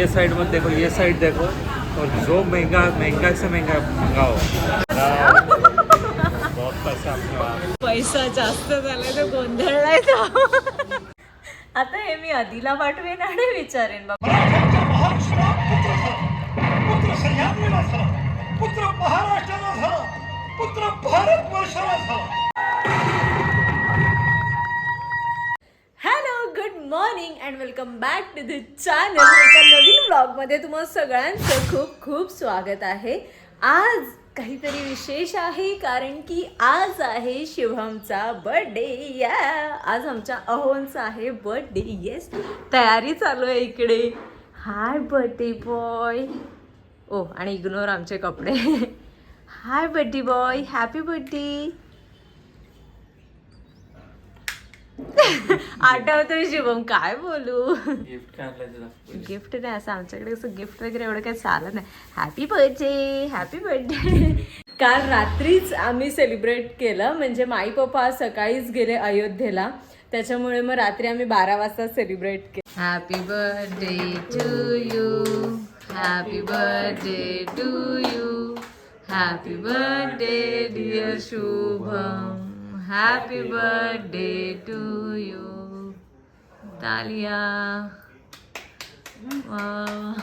ये साइड मत देखो ये साइड देखो। और जो महंगा महंगा से महंगा मंगाओ। बहुत पैसा पैसा। जास्त झालाय तर गोंधळलाय तो आता हे मी आधीला पाठवेन आणि विचारेन बाबा. पुत्र सह्याद्रीला झाला पुत्र महाराष्ट्राला झाला पुत्र भारत वर्षाला झाला morning and welcome back to the channel एका नवीन ब्लॉगमध्ये तुम्हा सगळ्यांचं खूप खूप स्वागत आहे. आज काहीतरी विशेष आहे कारण की आज आहे शिवमचा बर्थडे या आज आमच्या अहोनचा आहे बर्थडे येस तयारी चालू आहे इकडे. हाय बर्थडे बॉय ओ आणि इग्नोर आमचे कपडे. Hi birthday boy happy birthday आठवतोय शिवम काय बोलू? गिफ्ट गिफ्ट नाही असं आमच्याकडे कसं गिफ्ट वगैरे एवढं काही चालत नाही. हॅपी बर्थडे हॅपी बर्थडे काल रात्रीच आम्ही सेलिब्रेट केलं म्हणजे माई पप्पा आज सकाळीच गेले अयोध्येला. त्याच्यामुळे मग रात्री आम्ही बारा वाजता सेलिब्रेट केलं. Happy birthday to you happy birthday to you happy birthday dear Shubham happy birthday to you तालिया वा.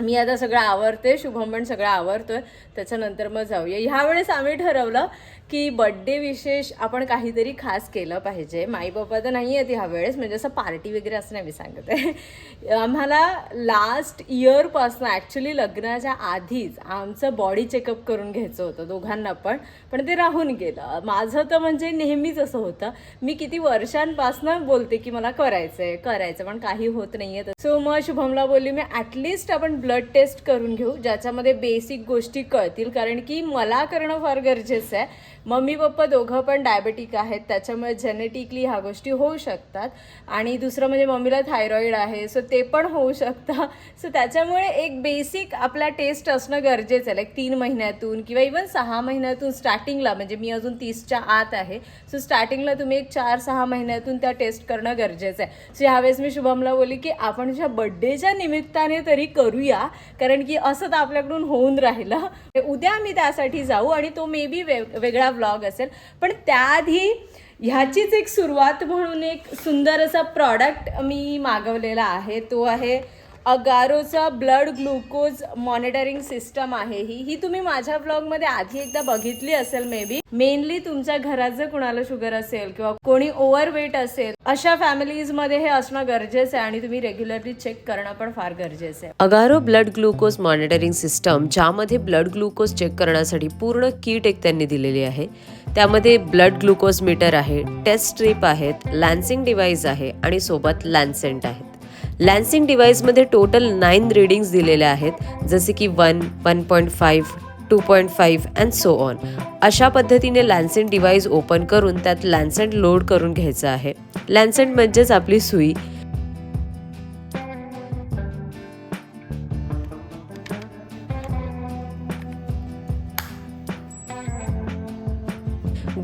मी आता सगळं आवरते शुभम पण सगळं आवरतोय त्याच्यानंतर मग जाऊया. ह्यावेळेस आम्ही ठरवलं की बड्डे विशेष आपण काहीतरी खास केलं पाहिजे. माई बाबा तर नाही आहेत ह्यावेळेस म्हणजे असं पार्टी वगैरे असं नाही मी सांगत आहे. आम्हाला लास्ट इयरपासनं ॲक्च्युली लग्नाच्या आधीच आमचं बॉडी चेकअप करून घ्यायचं होतं दोघांना पण पण ते राहून गेलं. माझं तर म्हणजे नेहमीच असं होतं. मी किती वर्षांपासनं बोलते की मला करायचं आहे करायचं पण काही होत नाही आहे सो मग शुभमला बोलली मी ॲटलिस्ट आपण ब्लड टेस्ट करून घेऊ ज्याच्यामध्ये बेसिक गोष्टी कळतील. कारण की मला करणं फार गरजेचं आहे. मम्मी पप्पा दोघं पण डायबेटिक आहेत त्याच्यामुळे जेनेटिकली ह्या गोष्टी होऊ शकतात. आणि दुसरं म्हणजे मम्मीला थायरॉईड आहे सो ते पण होऊ शकतं. सो त्याच्यामुळे एक बेसिक आपला टेस्ट असणं गरजेचं आहे. लाईक तीन महिन्यातून किंवा इवन सहा महिन्यातून स्टार्टिंगला म्हणजे मी अजून तीसच्या आत आहे. सो स्टार्टिंगला तुम्ही एक चार सहा महिन्यातून त्या टेस्ट करणं गरजेचं आहे. सो ह्यावेळेस मी शुभमला बोलली की आपण तुझ्या बड्डेच्या निमित्ताने तरी करूया कारण की असं तर आपल्याकडून होऊन राहिलं. उद्या मी त्यासाठी जाऊ आणि तो मे बी वे वेगळा व्लॉग असेल. पण त्याआधी ह्याचीच एक सुरुवात म्हणून एक सुंदर असा प्रॉडक्ट मी मागवलेला आहे. तो आहे अगारोचा ब्लड ग्लुकोज मॉनिटरिंग सिस्टम आहे ही. ही तुम्ही माझ्या ब्लॉगमध्ये आधी एकदा बघितली असेल मे बी मेनली तुमच्या घरात जर कुणाला शुगर असेल किंवा कोणी ओव्हरवेट असेल अशा फॅमिलीजमध्ये हे असणं गरजेचं आहे आणि तुम्ही रेग्युलरली चेक करणं पण फार गरजेचं आहे. Agaro blood glucose monitoring system ज्यामध्ये ब्लड ग्लुकोज चेक करण्यासाठी पूर्ण किट एक त्यांनी दिलेली आहे. त्यामध्ये ब्लड ग्लुकोज मीटर आहे टेस्ट स्ट्रीप आहेत लॅन्सिंग डिव्हाइस आहे आणि सोबत लॅन्सेंट आहे. लॅन्सिंग डिव्हाइसमध्ये टोटल नाईन रिडिंग्स दिलेल्या आहेत जसे की one one point five two point five and so on अशा पद्धतीने लॅन्सेंट डिव्हाइस ओपन करून त्यात लॅन्सेंट लोड करून घ्यायचं आहे. लॅन्सेंट म्हणजेच आपली सुई.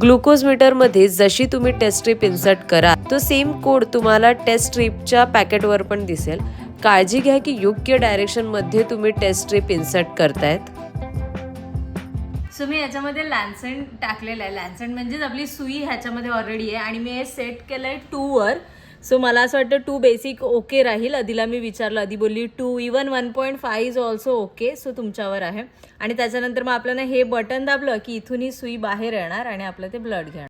ग्लुकोज मीटरमध्ये जशी तुम्ही टेस्ट स्ट्रीप इन्सर्ट करा तो सेम कोड तुम्हाला टेस्ट स्ट्रीपच्या पॅकेटवर पण दिसेल. काळजी घ्या की योग्य डायरेक्शनमध्ये तुम्ही टेस्ट स्ट्रीप इन्सर्ट करतायत. सो मी याच्यामध्ये लॅन्सेंट टाकलेलं आहे. लॅन्सेंट म्हणजेच आपली सुई ह्याच्यामध्ये ऑलरेडी आहे. आणि मी हे सेट केलं आहे टूवर सो मला असं वाटतं टू बेसिक ओके राहील. आधीला मी विचारलं. आधी बोलली two even one point five is also okay so तुमच्यावर आहे. आणि त्याच्यानंतर मग आपल्याला हे बटन दाबलं की इथून ही सुई बाहेर येणार आणि आपलं ते ब्लड घेणार.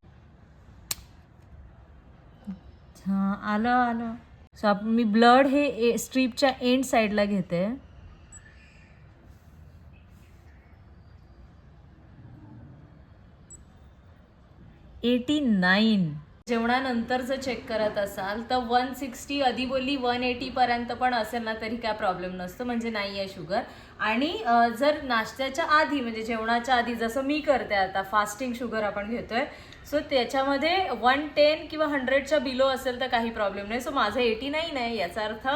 हां आलं आलं. सो आप मी ब्लड हे ए स्ट्रीपच्या एंड साईडला घेते. एटी नाईन जेवणानंतर जर चेक करत असाल तर वन सिक्स्टी आधी बोलली वन एटीपर्यंत पण असेल ना तरी काय प्रॉब्लेम नसतो म्हणजे नाही आहे शुगर आणि जर नाश्त्याच्या आधी म्हणजे जेवणाच्या आधी जसं मी करते आता फास्टिंग शुगर आपण घेतोय सो त्याच्यामध्ये वन टेन किंवा हंड्रेडच्या बिलो असेल तर काही प्रॉब्लेम नाही. सो माझं एटी नाईन आहे याचा अर्थ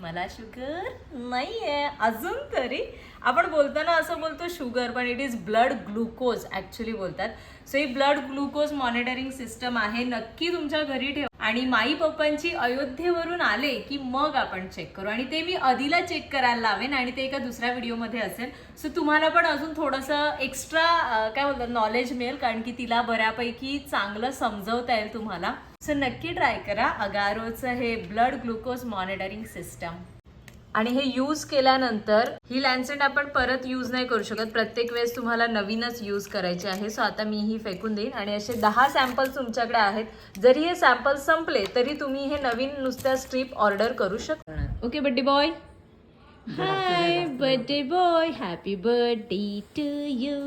मला शुगर नाही आहे अजून तरी. आपण बोलताना असं बोलतो शुगर पण it is blood glucose actually बोलतात. सो ही ब्लड ग्लुकोज मॉनिटरिंग सिस्टम आहे. नक्की तुमच्या घरी ठेवा. आणि माई पप्पांची अयोध्येवरून आले की मग आपण चेक करू. आणि ते मी आधीला चेक करायला लावेन आणि ते एका दुसऱ्या व्हिडिओमध्ये असेल. सो तुम्हाला पण अजून थोडंसं एक्स्ट्रा काय बोलतात नॉलेज मिळेल. कारण की तिला बऱ्यापैकी चांगलं समजवता येईल तुम्हाला. सो नक्की ट्राय करा. अगारोचं हे ब्लड ग्लुकोज मॉनिटरिंग सिस्टम आणि हे यूज केल्यानंतर ही लॅन्सेट आपण परत यूज नाही करू शकत. प्रत्येक वेळेस तुम्हाला नवीनच यूज करायची आहे. सो आता मी ही फेकून देईन. आणि असे दहा सॅम्पल्स तुमच्याकडे आहेत. जरी हे सॅम्पल संपले तरी तुम्ही हे नवीन नुसत्या स्ट्रीप ऑर्डर करू शकता. Okay birthday boy hi birthday boy happy birthday to you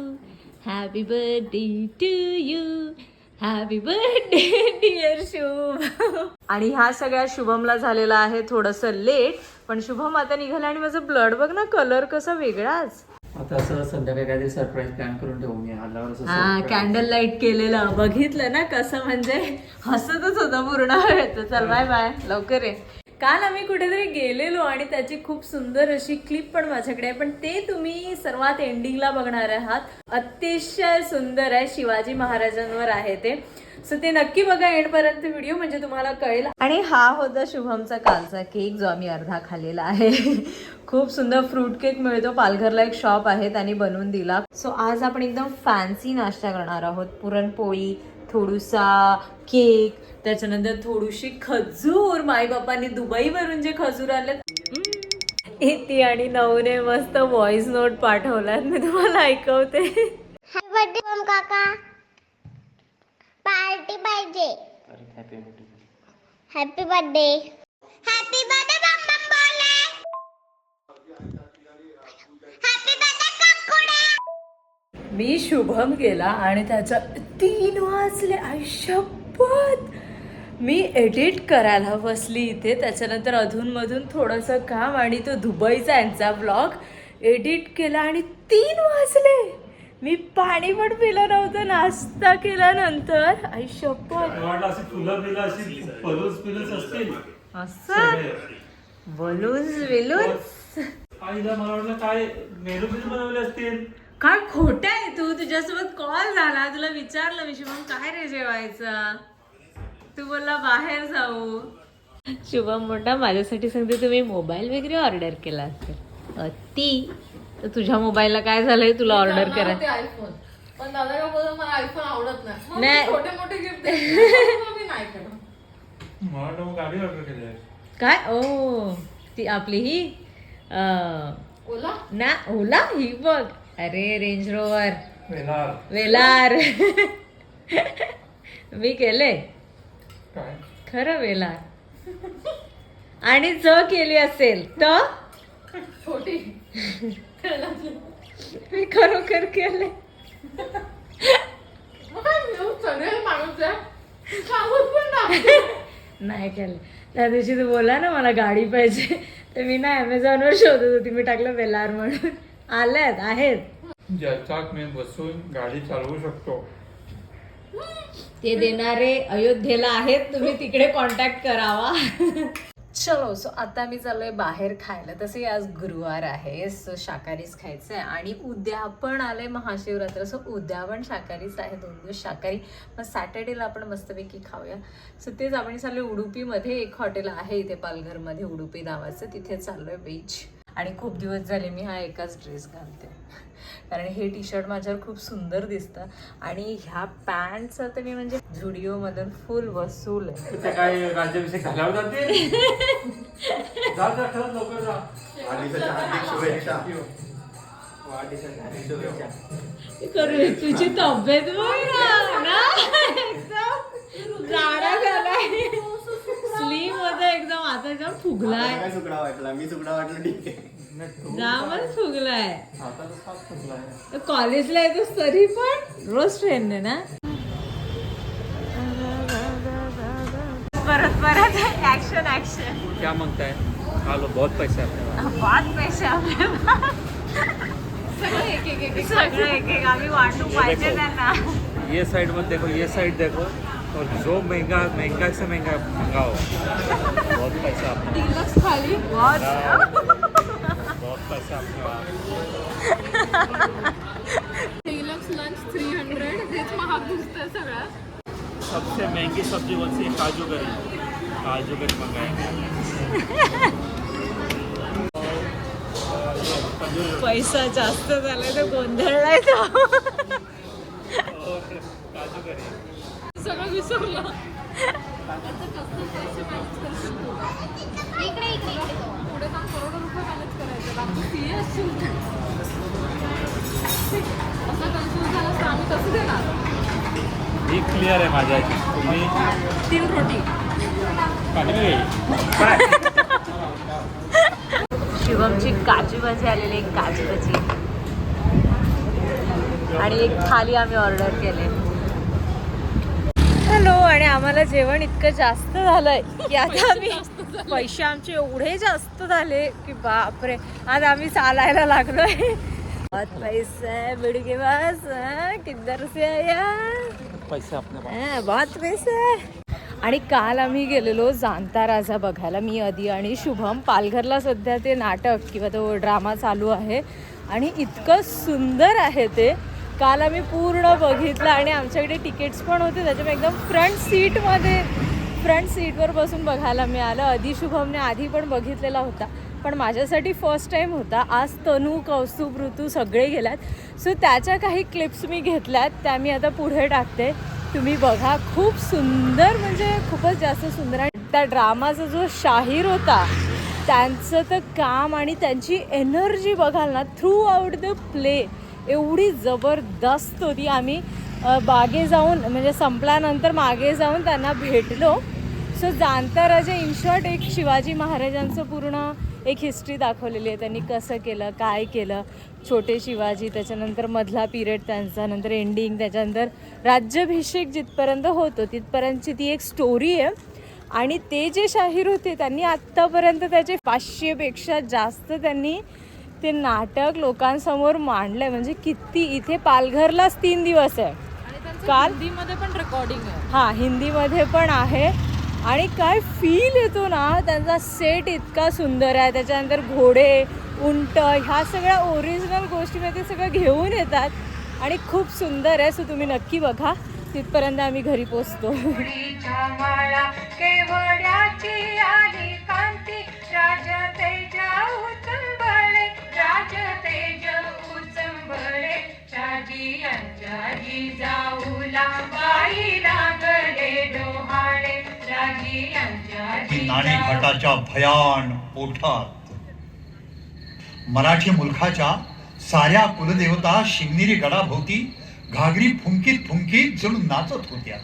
happy birthday to you happy birthday dear Shubh आणि ह्या सगळ्या शुभमला झालेला आहे थोडंसं लेट पण शुभम आता निघाला आणि माझं ब्लड बघ ना कलर कसा वेगळाच आता असं संध्याकाळी काहीतरी सरप्राईज प्लॅन करून ठेवू मी आल्यावर असं हा surprise. कॅन्डल लाइट केलेलं. बघितलं ना कसं म्हणजे? हसतच होतं पूर्ण. वेळ तर चल बाय बाय लवकर आहे काल आम्ही कुठेतरी गेलेलो आणि त्याची खूप सुंदर अशी क्लिप पण माझ्याकडे आहे. पण ते तुम्ही सर्वात एंडिंगला बघणार आहात. अतिशय सुंदर आहे. शिवाजी महाराजांवर आहे ते. सो ते नक्की बघा एंडपर्यंत व्हिडिओ म्हणजे तुम्हाला कळेल. आणि हा होता शुभमचा कालचा केक जो आम्ही अर्धा खाल्लेला आहे. खूप सुंदर फ्रूट केक मिळतो. पालघरला एक शॉप आहे. त्याने बनवून दिला. सो आज आपण एकदम फॅन्सी नाश्ता करणार आहोत. पुरणपोळी थोडूसा केक त्याच्यानंतर थोडीशी खजूर. माई बापांनी दुबईवरून जे खजूर आले ती आणि नऊने मस्त व्हॉइस नोट पाठवलात मी तुम्हाला ऐकवते. हॅपी बर्थडे मम काका. पार्टी पाहिजे. हॅपी बर्थडे हॅपी बर्थडे मम्मा बोले हॅपी बर्थडे काकुडे मी शुभम गेला आणि त्याच्या तीन वाजले आयुष्यपत मी एडिट करायला बसली इथे. त्याच्यानंतर अधूनमधून थोडंसं काम आणि तो दुबईचा यांचा ब्लॉग एडिट केला आणि तीन वाजले. मी पाणी पण पिलं नव्हतं नाश्ता केल्यानंतर पिलूस असतील? असं? बलून्स विलून्स आईला मला वाटलं काय मेरू बिरू बनवले असतील? काय खोट आहे तू? तुझ्यासोबत कॉल झाला. तुला विचारलं मी. शुभम काय रे जेवायचं? तू बोलला बाहेर जाऊ. शुभम मोठा माझ्यासाठी सांगते तुम्ही मोबाईल वगैरे ऑर्डर केला असेल. अति तर तुझ्या मोबाईलला काय झालंय? तुला ऑर्डर करा. आयफोन पण दादा काय बोलतो मला आयफोन आवडत नाही. छोटे मोठे गिफ्ट मी नाही गाडी ऑर्डर केली काय? ओ ती आपली ही ओला? ना ओला? ही बघ. अरे रेंज रोवर वेलार. वेलार. मी केले काय खरं वेलार. आणि ज केली असेल तर छोटी मी खरोखर केले नाही केलं. त्या दिवशी तू बोला ना मला गाडी पाहिजे. तर मी ना ॲमेझॉनवर शोधत होती. मी टाकलं वेलार म्हणून. आल्यात आहेत. ज्याच्यात मी बसून गाडी चालवू शकतो. ते देणारे अयोध्येला आहेत तुम्ही तिकडे कॉन्टॅक्ट करावा. चलो सो आता मी चाललोय बाहेर खायला. तसे आज गुरुवार आहे सो शाकाहारीच खायचं आहे आणि उद्या पण आले महाशिवरात्र सो उद्या पण शाकाहारीच आहे दोन दिवस शाकाहारी. मग सॅटर्डेला आपण मस्तपैकी खाऊया. सो तेच आपण चाललोय उडुपीमध्ये एक हॉटेल आहे इथे पालघरमध्ये उडुपी नावाचं. तिथे चाललोय बीच आणि खूप दिवस झाले मी हा एकाच ड्रेस घालते. कारण हे टी शर्ट माझ्यावर खूप सुंदर दिसतं. आणि ह्या पॅन्टचं तर मी म्हणजे झुडिओमधून फुल वसूल काय राज्याभिषेक जाते. करू तुझी तब्येत बघ ना ना? एकदम. जाडा झालाय. स्लीम होतं एकदम आता एकदम फुगलाय आता काय सुकडा वाटला? मी सुकडा वाटलं ठीक आहे. जामच फुगलाय. कॉलेजला येतोस तरी पण रोज ट्रेनने ना? परत परत ऍक्शन ऍक्शन क्या मांगता है खा लो बहुत पैसा है अपने पास. पाच पैसे आपल्याला सगळं एक एक एक एक. सगळं एक एक. आम्ही वाटू पाहिजे त्यांना. ये साइड मत देखो ये साइड देखो. और जो महंगा महंगा से महंगा मंगाओ बहुत पैसा डिलक्स थाली बहुत पैसा. डिलक्स लंच थ्री हंड्रेड हेच महाग सबसे महंगी सब्जी कौन सी काजू करी। काजू करी मंगाएंगे। पैसा जास्त झाला तर गोंधळलाय तो. काजू करी। सगळं विसरलं. आता कसं पैसे मॅनेज करशील तू इकडे इकडे इकडे. पुढे जाऊन करोडो रुपये मॅनेज करायचे बाकी सी असशील तू असं कन्फ्युज झालं तर आम्ही कसं देणार? ही क्लिअर आहे माझ्या ह्याची. तुम्ही? तीन रोटी. पाणी नाही काय शिवमची काजू भाजी आलेली एक काजू भाजी. आणि एक थाली आम्ही ऑर्डर केले. आणि आम्हाला जेवण इतकं जास्त झालंय की आता आम्ही पैसे आमचे एवढे जास्त झाले की बापरे. आज आम्ही चालायला लागलोय. बहुत पैसा बिडी के पास हाँ, किधर से आया. पैसे हा, बहुत पैसा. आणि काल आम्ही गेलेलो जाणता राजा बघायला. मी आधी आणि शुभम. पालघरला सध्या ते नाटक किंवा तो ड्रामा चालू आहे. आणि इतकं सुंदर आहे ते. काल आम्ही पूर्ण बघितलं आणि आमच्याकडे तिकीट्स पण होते त्याच्यामुळे एकदम फ्रंट सीटमध्ये फ्रंट सीटवर बसून बघायला मिळालं. आधी शुभमने आधी पण बघितलेला होता पण माझ्यासाठी फर्स्ट टाईम होता. आज तनू कौस्तुभ ऋतू सगळे गेल्यात सो त्याच्या काही क्लिप्स मी घेतल्यात त्या मी आता पुढे टाकते. तुम्ही बघा खूप सुंदर म्हणजे खूपच जास्त सुंदर. आणि त्या ड्रामाचा जो शाहीर होता त्यांचं तर काम आणि त्यांची एनर्जी बघाल ना थ्रू आउट द प्ले एवढी जबरदस्त होती. आम्ही मागे जाऊन म्हणजे संपल्यानंतर मागे जाऊन त्यांना भेटलो. सो जाणता राजा इन शॉर्ट एक शिवाजी महाराजांचं पूर्ण एक हिस्ट्री दाखवलेली आहे. त्यांनी कसं केलं काय केलं? छोटे शिवाजी त्याच्यानंतर मधला पिरियड त्यांचा नंतर एंडिंग त्याच्यानंतर राज्याभिषेक जिथपर्यंत होतो तिथपर्यंतची ती एक स्टोरी आहे. आणि ते जे शाहीर होते त्यांनी आत्तापर्यंत त्याचे पाचशेपेक्षा जास्त त्यांनी ते नाटक लोकांसमोर मांडलंय. म्हणजे किती इथे पालघरलाच तीन दिवस आहे. काल- हिंदीमध्ये पण रेकॉर्डिंग आहे. हां हिंदीमध्ये पण आहे. आणि काय फील येतो ना त्यांचा सेट इतका सुंदर आहे. त्याच्यानंतर घोडे उंट ह्या सगळ्या ओरिजिनल गोष्टीमध्ये सगळं घेऊन येतात. आणि खूप सुंदर आहे. सो तुम्ही नक्की बघा. तिथपर्यंत आम्ही घरी पोचतो. राज राज तेज उचंबळे राजी अंजाजी जाऊला बाई लागले डोहाळे. राजी ती अंजाजी नाणी घाटाच्या भयान ओठात. मराठी मुलखाच्या साऱ्या कुलदेवता शिवनेरी गडाभोवती घागरी फुंकीत फुंकीत जणू नाचत होत्या.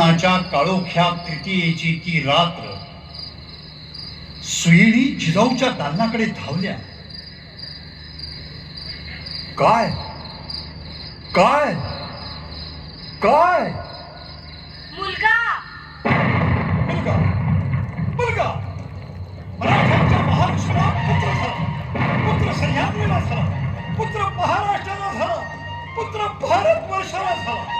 फाल्गुनाच्या काळोख्या तृतीयेची ती रात्र सुयेणी जिजाऊच्या दालनाकडे धावल्या. काय? काय? काय? मुलगा! मुलगा? मुलगा? मराठ्यांच्या महाराष्ट्राला पुत्र झाला. पुत्र सह्याद्रीला झाला. पुत्र महाराष्ट्राला झाला. पुत्र भारत वर्षाला झाला.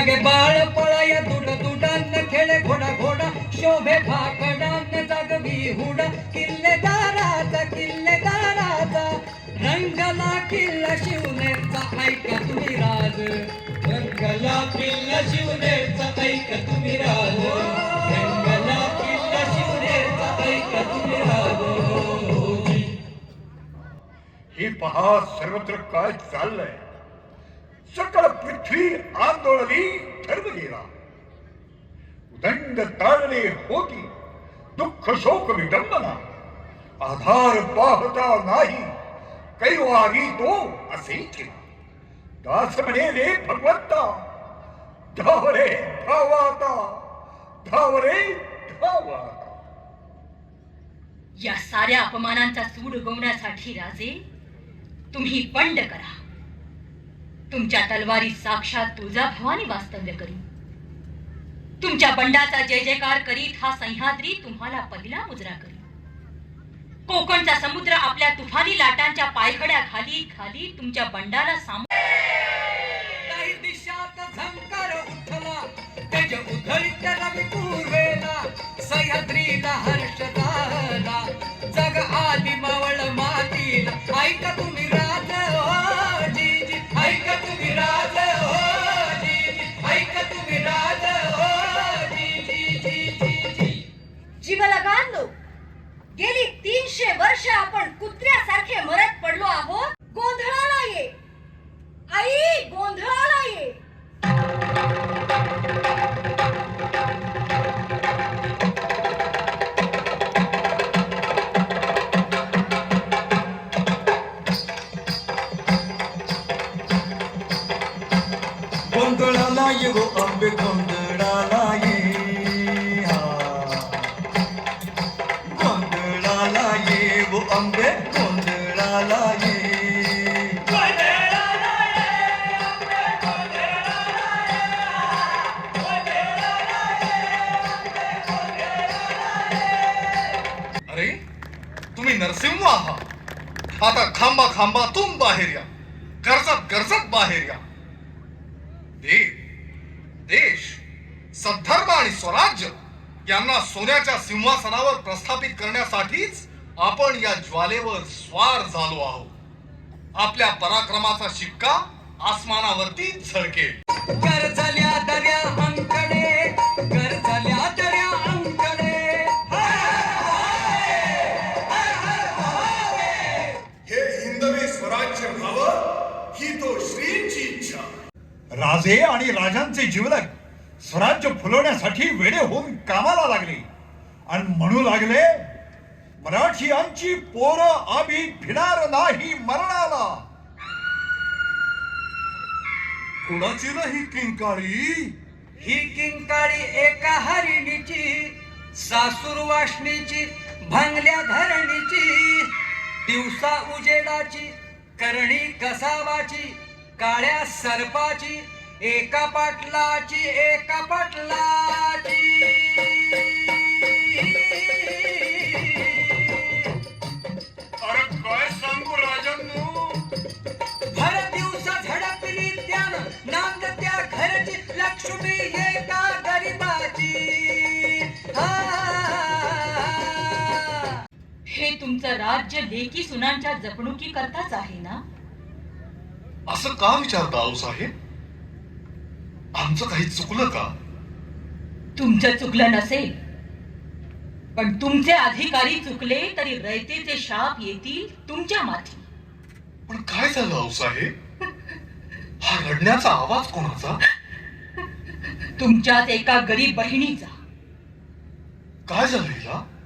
लागे बाळ पळाया तुड तुडान खेळे घोडा घोडा शोभे भाकडान जागवी हुड. किल्लेदाराचा किल्लेदाराचा रंगला किल्ला शिवनेरचा ऐका तुम्ही राज. रंगला किल्ला शिवनेरचा ऐका तुम्ही राज. रंगला किल्ला शिवनेरचा ऐका तुम्ही राज. हे पहा सर्वत्र काय चाललंय? सकळ पृथ्वी आंदोलनी ठरव गेला उदंड ताळले होती दुःख शोक विडंबना. आधार पाहता नाही कैवारी तो असे केला. दास म्हणे रे भगवंता धावरे धावाता धावरे धावाता. या साऱ्या अपमानांचा सूड उगवण्यासाठी राजे तुम्ही बंड करा. तुमच्या तलवारी साक्षात तुळजाभवानी वास्तव्य करी तुमच्या बंडाचा जय जयकार करीत हा सह्याद्री तुम्हाला पहिला मुजरा करी कोकणचा समुद्र आपल्या तुफानी लाटांच्या पायखड्या खाली खाली तुमच्या बंडाला सामो काही दिशात झंकार उठला तेज उधळीत रवी पूर्वेला सह्याद्रीला हर्ष झाला. जग आदि मावळ मातीला ऐका तुम्ही. गेली तीनशे वर्ष आपण कुत्र्यासारखे मरत पडलो आहोत. गोंधळाला ये. आई गोंधळाला ये. आपल्या पराक्रमाचा शिक्का आसमानावरती झळकेल. गरजल्या दर्या अंकडे गरजल्या दर्या अंकडे हे हिंदवी स्वराज्य व्हावं ही तो श्रींची इच्छा. राजे आणि राजांचे जीवलक स्वराज्य फुलवण्यासाठी वेडे होऊन कामाला लागले. आणि म्हणू लागले मराठीयांची पोरं आम्ही भिणार नाही मरणाला. कुणाची नाही किंकाळी? ही किंकाळी एका हरिणीची सासूर वाशणीची भांगल्या धरणीची दिवसा उजेडाची करणी कसावाची काळ्या सर्पाची एका पाटलाची एका पाटलाची. लेकी सुनांच्या जपणुकी करताच आहे ना? असं का विचारता आहो साहेब? आमचं काही चुकलं का? तुमचं चुकलं नसेल. पण तुमचे अधिकारी चुकले तरी रयतेचे शाप येतील तुमच्या माथी. पण काय झालं आहो साहेब? हा रडण्याचा आवाज कोणाचा? तुमच्याच एका गरीब बहिणीचा. काय झालं हिला?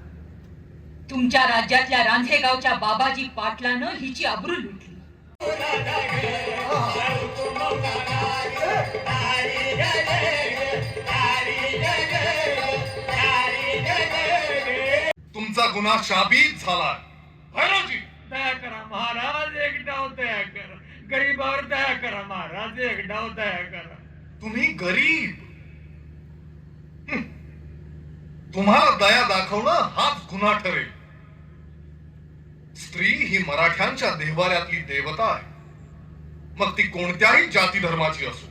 तुमच्या राज्यातल्या रांझेगावच्या बाबाजी पाटलानं हिची अब्रू लुटली. तुमचा गुन्हा शाबीत झालाय. भैरवजी! दया करा महाराज एक डाव दया करा. गरीबावर दया करा महाराज एक डाव दया करा. तुम्ही गरीब. हं. तुम्हाला दया दाखवणं हाच गुन्हा ठरेल. स्त्री ही मराठ्यांच्या देवाऱ्यातली देवता आहे. मग ती कोणत्याही जाती धर्माची असो.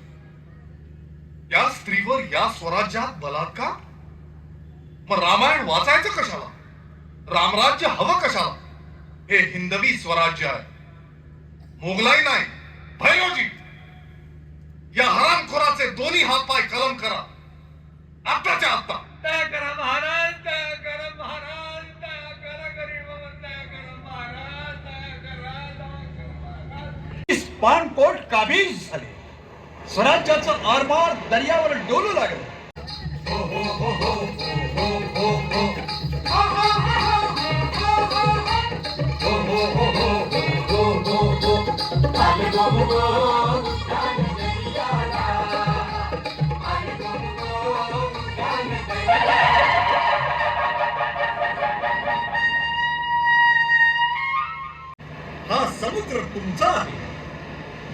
या स्त्रीवर या स्वराज्यात बलात्कार मग रामायण वाचायचं कशाला? रामराज्य हवं कशाला? हे हिंदवी स्वराज्य आहे. मोगलाई नाही भैरोजी. या हरामखोराचे दोन्ही हात पाय कलम करा. आत्ताच्या आत्ता. करा महाराज करा महाराज दया करा गरीबावर दया करा महाराज दया करा दया करा पाणपोट काबीज झाले स्वराज्याचं आरमार दर्यावर डोलू लागलं हा समुद्र तुमचा आहे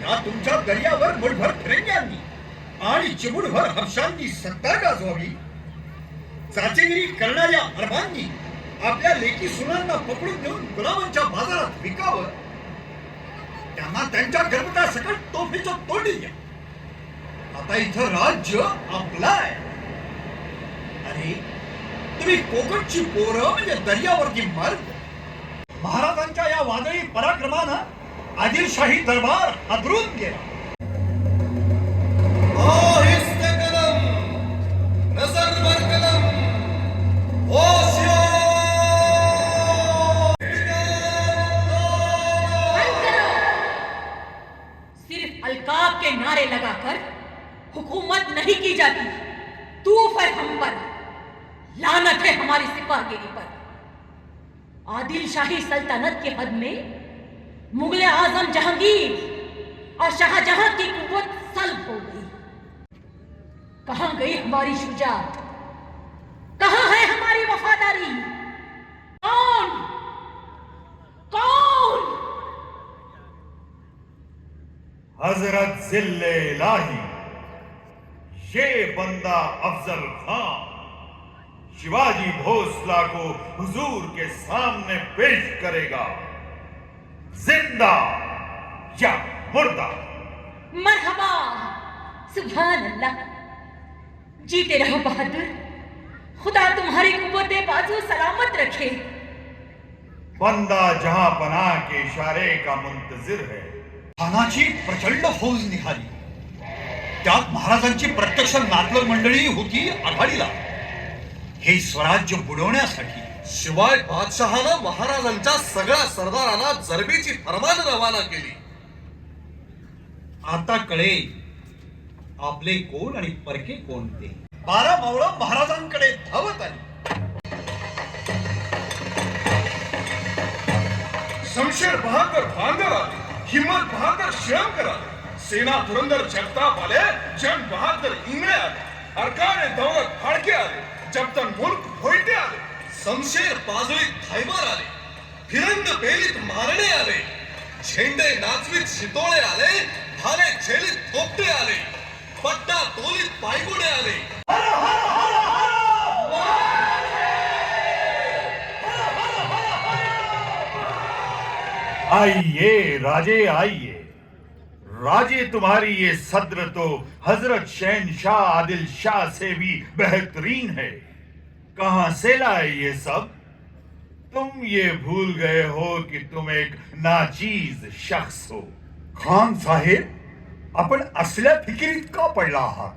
हा तुमच्या दर्यावर मुठभर फिरंग्यांनी आणि चिमुडभर हर्षांनी सत्ता गाजवावी. चाचेगिरी करणाऱ्या अरबांनी आपल्या लेकी सुनांना पकडून देऊन गुलामांच्या बाजारात विकावं. त्यांना त्यांच्या गर्भता सकट तोफीचं तोंडी द्या. आता इथं राज्य आपलं आहे. अरे तुम्ही कोकणची पोरं म्हणजे दर्यावरती मर्द महाराजांच्या या वादळी पराक्रमानं आदिलशाही दरबार हादरून गेला सिर्फ़ अलकाब के नारे लगाकर हुकूमत नहीं की जाती। तूफ है हम पर लानत है हमारी सिपाहगिरी पर। आदिल शाही सल्तनत की हद में मुगल आज़म जहांगीर और शाहजहां की कुत सल्ब हो गई। कहाँ गई हमारी शुजात कहाँ है हमारी वफादारी? कौन? कौन? हज़रत जिल्ले इलाही, ये बंदा अफजल खान शिवाजी भोसला को हुजूर के सामने पेश करेगा। जिंदा या मुर्दा। मरहबा सुभान अल्लाह जीते रहो बहादुर। खुदा तुम्हारी कुवत बाजू सलामत रखे। बंदा जहां पना के इशारे का मुंतजिर है। खानाची प्रचंड फौज निघाली। त्यात महाराजांची प्रत्यक्ष नातलग मंडळी होती आघाडीला। हे स्वराज्य बुडवण्यासाठी शिवाय बादशहानं महाराजांच्या सगळ्या सरदारांना जरबेची फरमान रवाना केली. आता कळे आपले कोण आणि परके कोणते? बारा मावळ महाराजांकडे धावत आली. शमशेर बहादर बांगर आले हिम्मत बहादर श्रीलंकर आले. सेना धुरंदर जगताप आले जन बहादर इंगळे आले. अरकाने दौलत फाळके आले जबतन मुल्क भोईटे आले. शमशेर पाजळीत थायबर आले, फिरंग पेलीत मारणे आले, झेंडे नाचवीत शितोळे आले, भाले झेलीत थोपटे आले, पट्टा तोलीत पायगुडे आले. आइए राजे आइए। राजे तुम्हारी ये सद्र तो हज़रत शहनशाह आदिल शाह से भी बेहतरीन है। कहाँ से लाए ये सब? तुम ये भूल गए हो कि तुम एक नाचीज शख्स हो। खान साहेब, अपन असल्या फिकिरीत का पडला आहात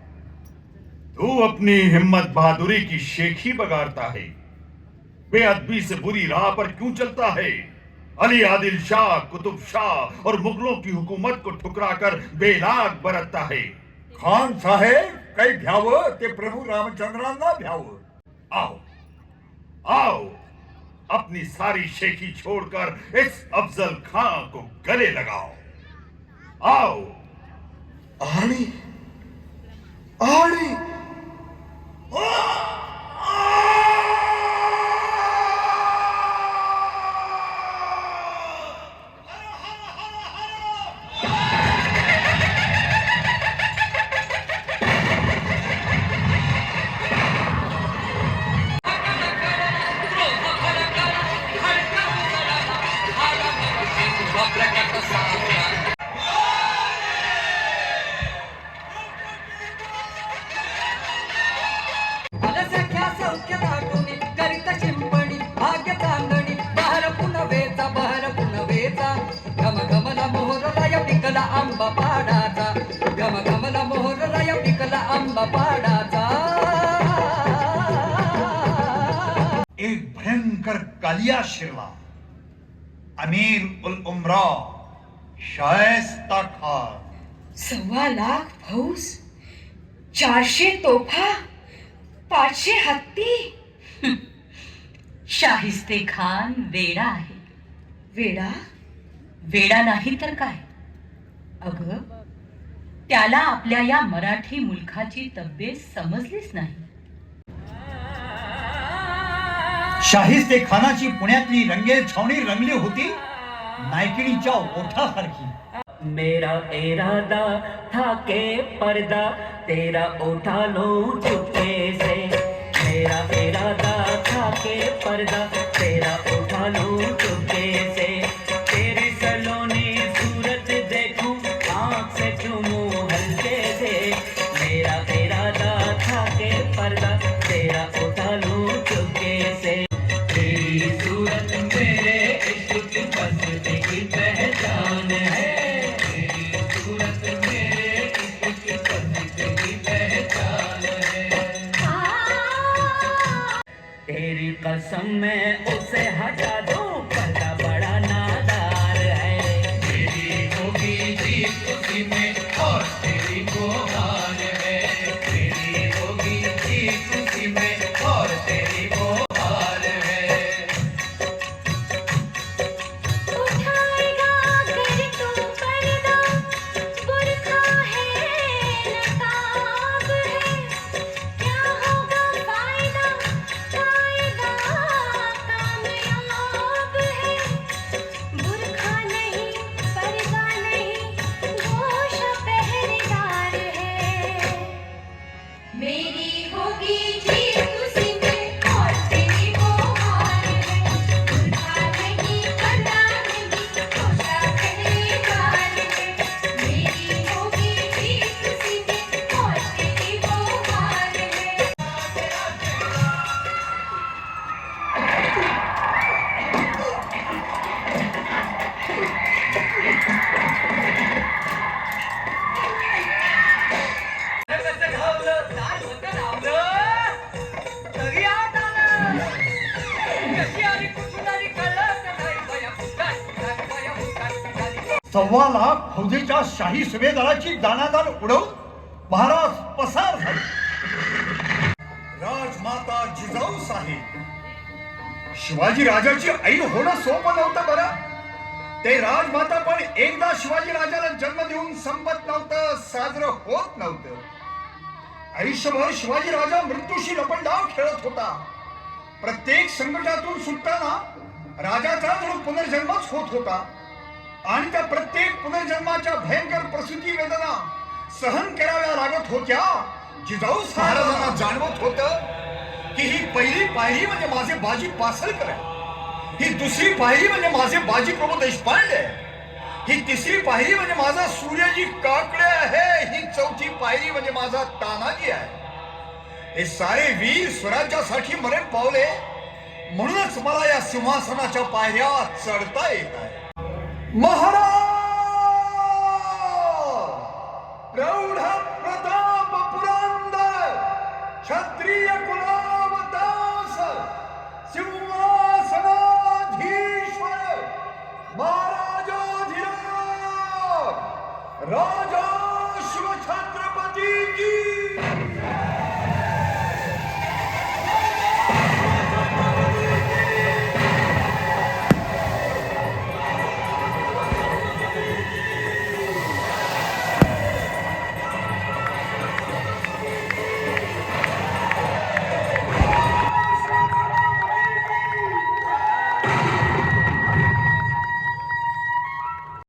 तू अपनी हिम्मत बहादुरी की शेखी बगाड़ता है। बेअदबी से बुरी राह पर क्यों चलता है? अली आदिल शाह, कुतुब शाह और मुगलों की हुकूमत को ठुकरा कर बेलाग बरतता है। खान साहेब काही भ्यावं, ते प्रभू रामचंद्रांना भ्यावं। आओ। आओ। अपनी सारी शेखी छोड़कर इस अफजल खां को गले लगाओ। आओ। आड़ी। आड़ी। अगर भयंकर कालिया अमीर उल उमरा शायस्ता खान सव्वा लाख फौज चारशे तोफा पाचशे हत्ती. शाहिस्ते खान वेडा आहे. वेडा? वेडा नाही तर काय? अग त्याला आपल्या या मराठी मुलखाची तब्येत समजलीच नाही. शाहिस्ते खानाची पुण्यातली रंगेल छावणी रंगली होती नायकिणीच्या ओठासारखी. मेरा इरादा था के पर्दा तेरा उठा लो चुपके से. मेरा इरादा था के पर्दा तेरा उठा लो चुपके से. कसम मैं उसे हटा दो। सव्वा लाख फौजेच्या शाही सुभेदाराची दानादान उडवून महाराज पसार झाले. राजमाता जिजाऊ साहेब. शिवाजी राजाची आई होणं सोपं नव्हतं बरं. ते राजमाता पण एकदा शिवाजी राजाला जन्म देऊन संपत नव्हतं साजरं होत नव्हतं. आयुष्यभर शिवाजी राजा मृत्यूशी लपंडाव खेळत होता. प्रत्येक संकटातून सुटताना राजाचा जणू पुनर्जन्मच होत होता. आणि त्या प्रत्येक पुनर्जन्माच्या भयंकर प्रसूती वेदना सहन कराव्या लागत होत्या. जिजाऊ महाराजांना जाणवत होत की ही पहिली पायरी म्हणजे माझे बाजी पासलकर आहे. ही दुसरी पायरी म्हणजे माझे बाजी प्रभू देशपांडे ही तिसरी पायरी म्हणजे माझा सूर्यजी काकडे आहे. ही चौथी पायरी म्हणजे माझा तानाजी आहे. हे सारे वीर स्वराज्यासाठी मरण पावले. म्हणूनच मला या सिंहासनाच्या पायऱ्या चढता येत आहे महाराज! प्रौढ प्रताप पुरंदर क्षत्रिय कुलावतास सिंहासनाधीश्वर महाराजाधिराज राजा